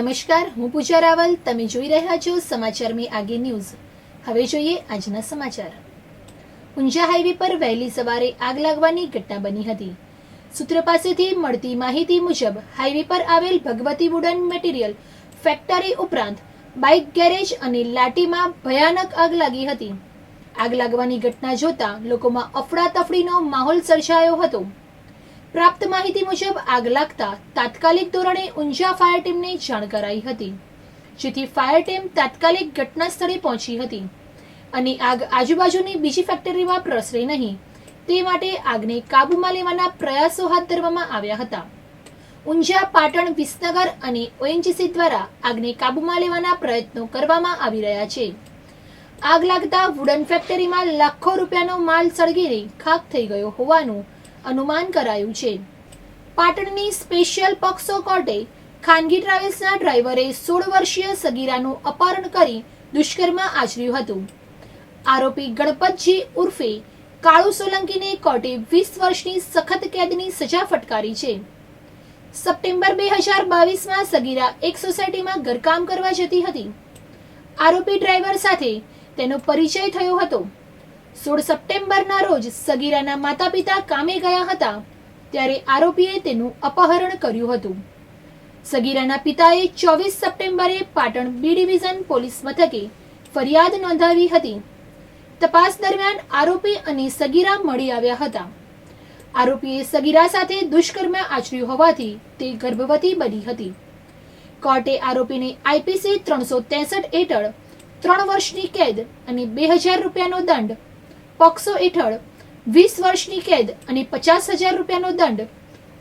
નમસ્કાર, હું પૂજા રાવલ. તમે જોઈ રહ્યા છો સમાચાર મે આગે ન્યૂઝ. હવે જોઈએ આજના સમાચાર. ઊંઝા હાઈવે પર વહેલી સવારે આગ લાગવાની ઘટના બની હતી. સૂત્ર પાસેથી મળતી માહિતી મુજબ, હાઈવે પર આવેલ ભગવતી વુડન મટીરીયલ ફેક્ટરી ઉપરાંત બાઇક ગેરેજ અને લાટીમાં ભયાનક આગ લાગી હતી. આગ લાગવાની ઘટના જોતા લોકોમાં અફડાતફડીનો માહોલ સર્જાયો હતો. પ્રાપ્ત માહિતી મુજબ આગ લાગતા તાત્કાલિક ધોરણે ઊંઝા ફાયર ટીમને જાણ કરાઈ હતી, જેથી ફાયર ટીમ તાત્કાલિક ઘટના સ્થળે પહોંચી હતી. અને આગ આજુબાજુની બીજી ફેક્ટરીમાં પ્રસરે નહીં, તે માટે આગને કાબૂમાં લેવાના પ્રયાસો હાથ ધરવામાં આવ્યા હતા. ઊંઝા પાટણ વિસનગર અને ઓએનજીસી દ્વારા આગને કાબૂમાં લેવાના પ્રયત્નો કરવામાં આવી રહ્યા છે. આગ લાગતા વુડન ફેક્ટરીમાં લાખો રૂપિયાનો માલ સળગીને ખાક થઈ ગયો હોવાનું અનુમાન કરાયું છે. પાટણની સ્પેશિયલ પોક્સો કોર્ટે ખાનગી ટ્રાવેલ્સના ડ્રાઈવરે સોળ વર્ષીય સગીરાનું અપહરણ કરી દુષ્કર્મ આચર્યું હતું. આરોપી ગણપતજી ઉર્ફે કાળુ સોલંકીને કોર્ટે વીસ વર્ષની સખત કેદની સજા ફટકારી છે. સપ્ટેમ્બર બે હજાર બાવીસમાં સગીરા એક સોસાયટીમાં ઘરકામ કરવા જતી હતી. આરોપી ડ્રાઈવર સાથે તેનો પરિચય થયો હતો. સોળ સપ્ટેમ્બરના રોજ સગીરાના માતા પિતા કામે ગયા હતા, ત્યારે આરોપીએ તેનું અપહરણ કર્યું હતું. સગીરાના પિતાએ ચોવીસ સપ્ટેમ્બરે પાટણ બી ડિવિઝન પોલીસ મથકે ફરિયાદ નોંધાવી હતી. તપાસ દરમિયાન આરોપી અને સગીરા મળી આવ્યા હતા. આરોપીએ સગીરા સાથે દુષ્કર્મ આચર્યું હોવાથી તે ગર્ભવતી બની હતી. કોર્ટે આરોપીને આઈપીસી ત્રણસો ત્રેસઠ હેઠળ ત્રણ વર્ષની કેદ અને બે હજાર રૂપિયાનો દંડ પોક્સો હેઠળ વીસ વર્ષની કેદ અને પચાસ હજાર રૂપિયાનો દંડ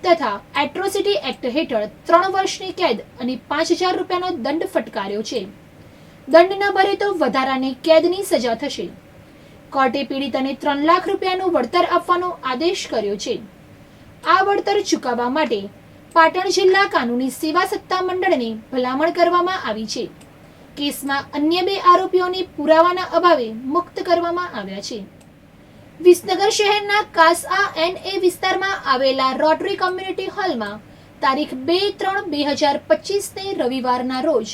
તથા એટ્રોસિટી એક્ટ હેઠળ ત્રણ વર્ષની કેદ અને પાંચ હજાર રૂપિયાનો દંડ ફટકાર્યો છે. દંડ ન ભરે તો વધારાની કેદની સજા થશે. કોર્ટે પીડિતાને ત્રણ લાખ રૂપિયાનું વળતર આપવાનો આદેશ કર્યો છે. આ વળતર ચૂકવવા માટે પાટણ જિલ્લા કાનૂની સેવા સત્તા મંડળને ભલામણ કરવામાં આવી છે. કેસમાં અન્ય બે આરોપીઓને પુરાવાના અભાવે મુક્ત કરવામાં આવ્યા છે. વિસનગર શહેરના કાસઆ એન્ડ એ વિસ્તારમાં આવેલા રોટરી કોમ્યુનિટી હોલમાં તારીખ બે ત્રણ બે હજાર પચીસને રવિવારના રોજ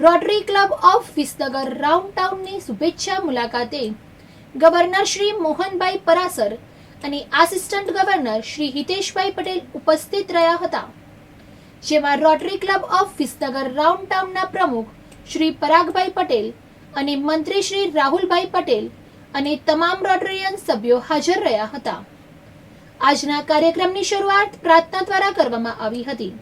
Rotary Club of Visnagar round ટાઉનની શુભેચ્છા મુલાકાતે ગવર્નર શ્રી મોહનભાઈ પરાસર અને આસિસ્ટન્ટ ગવર્નર શ્રી હિતેશભાઈ પટેલ ઉપસ્થિત રહ્યા હતા. જેમાં Rotary Club of Visnagar round ટાઉનના પ્રમુખ શ્રી પરાગભાઈ પટેલ અને મંત્રી શ્રી રાહુલભાઈ પટેલ અને તમામ રોટરીયન સભ્યો હાજર રહ્યા હતા. આજના કાર્યક્રમની શરૂઆત પ્રાર્થના દ્વારા કરવામાં આવી હતી.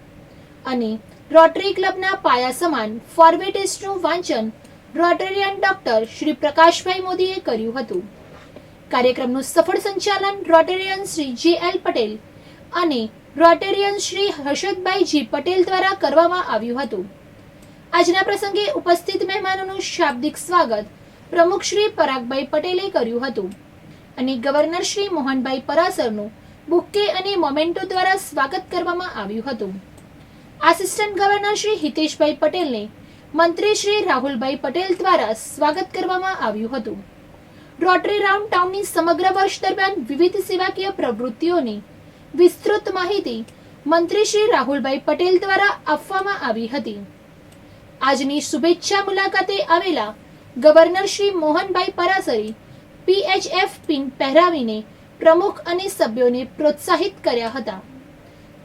અને રોટરી ક્લબના પાયા સમાન ફોર્મેટિસ્ટનું વાંચન રોટેરિયન ડોક્ટર શ્રી પ્રકાશભાઈ મોદીએ કર્યું હતું. કાર્યક્રમનું સફળ સંચાલન રોટેરિયન શ્રી જે એલ પટેલ અને રોટેરિયન શ્રી હર્ષદભાઈ જી પટેલ દ્વારા કરવામાં આવ્યું હતું. આજના પ્રસંગે ઉપસ્થિત મહેમાનોનું શાબ્દિક સ્વાગત પ્રમુખ શ્રી પરાગભાઈ પટેલે કર્યું હતું. અને ગવર્નર શ્રી મોહનભાઈ પરાસરનું બુક્કે અને મોમેન્ટો દ્વારા સ્વાગત કરવામાં આવ્યું હતું. આસિસ્ટન્ટ ગવર્નર શ્રી હિતેશભાઈ પટેલને મંત્રી શ્રી રાહુલભાઈ પટેલ દ્વારા સ્વાગત કરવામાં આવ્યું હતું. રોટરી રાઉન્ડ ટાઉનની સમગ્ર વર્ષ દરમિયાન વિવિધ સેવાકીય પ્રવૃત્તિઓની વિસ્તૃત માહિતી મંત્રી શ્રી રાહુલભાઈ પટેલ દ્વારા આપવામાં આવી હતી. આજની શુભેચ્છા મુલાકાતે આવેલા ગવર્નર શ્રી મોહનભાઈ પરાસરે પીએચએફ પિન પહેરાવીને પ્રમુખ અને સભ્યોને પ્રોત્સાહિત કર્યા હતા.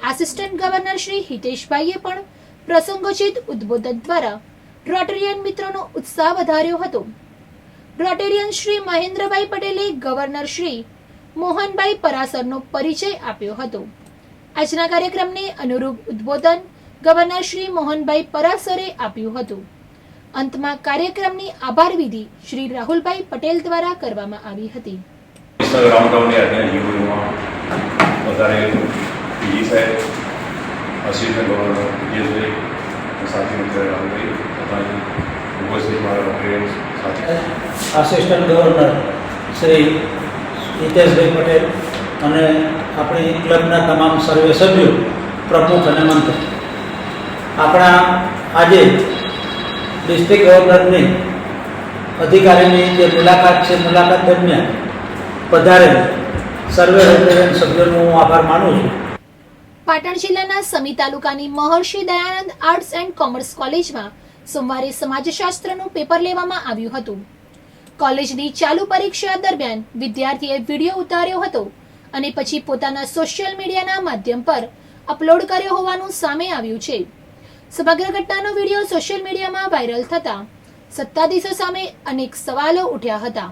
આસિસ્ટન્ટ ગવર્નર શ્રી હિતેશભાઈએ પણ પ્રસંગોચિત ઉદ્બોધન દ્વારા રોટેરિયન મિત્રોનો ઉત્સાહ વધાર્યો હતો. રોટેરિયન શ્રી મહેન્દ્રભાઈ પટેલે ગવર્નર શ્રી મોહનભાઈ પરાસરનો પરિચય આપ્યો હતો. આજના કાર્યક્રમને અનુરૂપ ઉદ્બોધન ગવર્નર શ્રી મોહનભાઈ પરાસરે આપ્યું હતું. અંતમાં કાર્યક્રમની આભાર વિધિ શ્રી રાહુલભાઈ પટેલ દ્વારા કરવામાં આવી હતી. આસિસ્ટન્ટ ગવર્નર શ્રી હિતેશભાઈ પટેલ અને આપણી ક્લબના તમામ સર્વે સભ્યો પ્રમુખ અને મંત્રી. આપણા આજે ડિસ્ટ્રિક્ટ ગવર્નરની અધિકારીની જે મુલાકાત છે, મુલાકાત દરમિયાન પધારેલ સર્વે સભ્યોનો હું આભાર માનું છું. પાટણ જિલ્લાના સમી તાલુકાની Maharshi Dayanand arts and commerce કોલેજમાં સોમવારે સમાજશાસ્ત્રનું પેપર લેવામાં આવ્યું હતું. કોલેજની ચાલુ પરીક્ષા દરમિયાન વિદ્યાર્થીએ વીડિયો ઉતાર્યો હતો અને પછી પોતાના સોશિયલ મીડિયાના માધ્યમ પર અપલોડ કર્યો હોવાનું સામે આવ્યું છે. સમગ્ર ઘટનાનો વીડિયો સોશિયલ મીડિયામાં વાયરલ થતા સત્તાધીશો સામે અનેક સવાલો ઉઠ્યા હતા.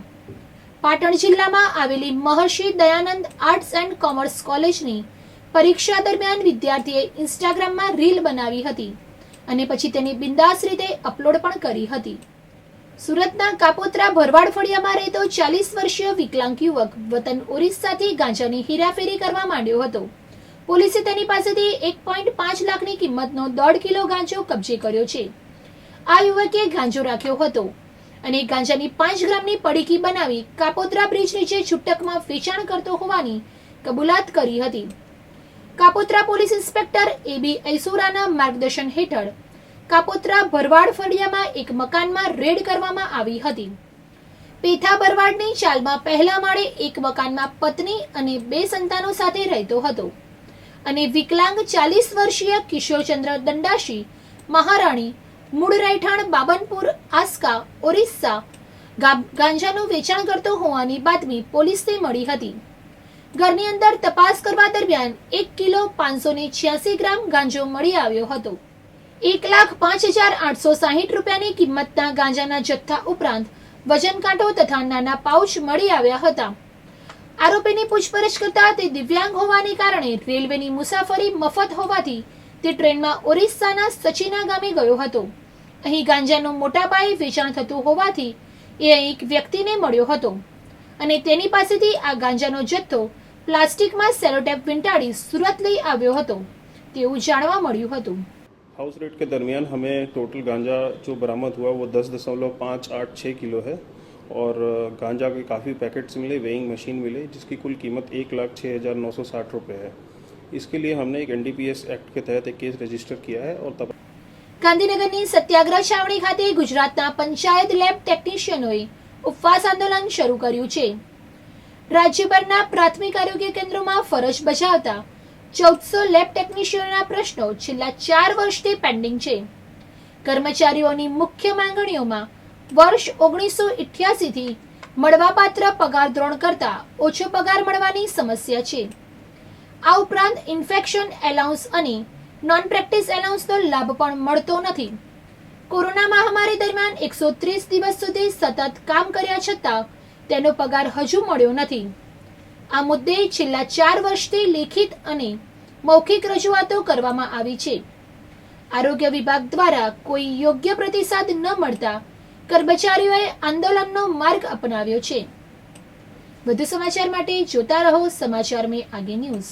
પાટણ જિલ્લામાં આવેલી Maharshi Dayanand arts and commerce કોલેજની પરીક્ષા દરમિયાન વિદ્યાર્થીએ ઇન્સ્ટાગ્રામમાં રીલ બનાવી હતી અને પછી તેની બિંદાસ રીતે અપલોડ પણ કરી હતી. સુરતના કાપોત્રા ભરવાડ ફળિયામાં રહેતો ચાલીસ વર્ષીય વિકલાંગ યુવક વતન ઓરિસ્સાથી ગાંજાની હેરાફેરી કરવા માંડ્યો હતો. પોલીસે તેની પાસેથી એક પોઈન્ટ પાંચ લાખની કિંમતનો દોઢ કિલો ગાંજો કબજે કર્યો છે. આ યુવકે ગાંજો રાખ્યો હતો અને ગાંજાની પાંચ ગ્રામની પડીકી બનાવી કાપોત્રા બ્રિજ નીચે છૂટકમાં વેચાણ કરતો હોવાની કબૂલાત કરી હતી. Kapotra police inspector A B ઐસુરાના માર્ગદર્શન હેઠળ કાપોત્રા ભરવાડ ફળિયામાં એક મકાનમાં રેડ કરવામાં આવી હતી. પેથા ભરવાડની ચાલમાં પહેલા માળે એક મકાનમાં પત્ની અને બે સંતાનો સાથે રહેતો હતો. અને વિકલાંગ ચાલીસ વર્ષીય કિશોરચંદ્ર દંડાશી, મહારાણી મૂળ રહેઠાણ બાબનપુર, આસ્કા, ઓરિસ્સા ગાંજાનું વેચાણ કરતો હોવાની બાતમી પોલીસને મળી હતી. ઘરની અંદર તપાસ કરવા દરમિયાન એક કિલો પાંચસો ને છ્યાસી ગ્રામ ગાંજો મળી આવ્યો હતો. એક લાખ પાંચ હજાર આઠસો સાહીઠ રૂપિયાની કિંમતના ગાંજાના જથ્થા ઉપરાંત વજન કાંટો તથા નાના પાઉચ મળી આવ્યા હતા. આરોપીની પૂછપરછ કરતા તે દિવ્યાંગ હોવાને કારણે રેલવેની મુસાફરી મફત હોવાથી તે ટ્રેનમાં ઓરિસ્સાના સચીના ગામે ગયો હતો અહીં ગાંજાનું મોટા પાયે વેચાણ થતું હોવાથી એ એક વ્યક્તિને મળ્યો હતો અને તેની પાસેથી આ ગાંજાનો જથ્થો પ્લાસ્ટિકમાં સેલોટેપ વીંટાળી સુરત લઈ આવ્યો હતો તેવું જાણવા મળ્યું હતું हाउस रेट के दरमियान हमें टोटल गांजा जो बरामद हुआ वो दस दशमलव पाँच आठ छः किलो है और अ, गांजा के काफ़ी पैकेट्स मिले वेइंग मशीन मिले जिसकी कुल कीमत एक लाख छः हज़ार नौ सौ साठ रुपये है इसके लिए हमने एक एनडीपीएस एक्ट के तहत एक केस रजिस्टर किया है और तब ગાંધીનગરની સત્યાગ્રહ છાવણી ખાતે ગુજરાતના પંચાયત લેબ ટેકનિશિયનોએ ઉપવાસ આંદોલન શરૂ કર્યું છે રાજ્યભરના પ્રાથમિક આરોગ્ય કેન્દ્રોમાં ફરજ બજાવતા ચૌદસો લેબ ટેકનિશિયનોના પ્રશ્નો છેલ્લા ચાર વર્ષથી પેન્ડિંગ છે કર્મચારીઓની મુખ્ય માંગણીઓમાં વર્ષ ઓગણીસો થી મળવાપાત્ર પગાર ધોરણ કરતા ઓછો પગાર મળવાની સમસ્યા છે. આ ઉપરાંત ઇન્ફેક્શન એલાઉન્સ અને નોન પ્રેક્ટિસ એલાઉન્સનો લાભ પણ મળતો નથી. કોરોના મહામારી દરમિયાન એકસો ત્રીસ દિવસ સુધી સતત કામ કર્યા છતાં તેનો પગાર હજુ મળ્યો નથી. આ મુદ્દે છેલ્લા ચાર વર્ષથી લેખિત અને મૌખિક રજૂઆતો કરવામાં આવી છે. આરોગ્ય વિભાગ દ્વારા કોઈ યોગ્ય પ્રતિસાદ ન મળતા કર્મચારીઓએ આંદોલનનો માર્ગ અપનાવ્યો છે. વધુ સમાચાર માટે જોતા રહો સમાચાર મેં આગે ન્યૂઝ.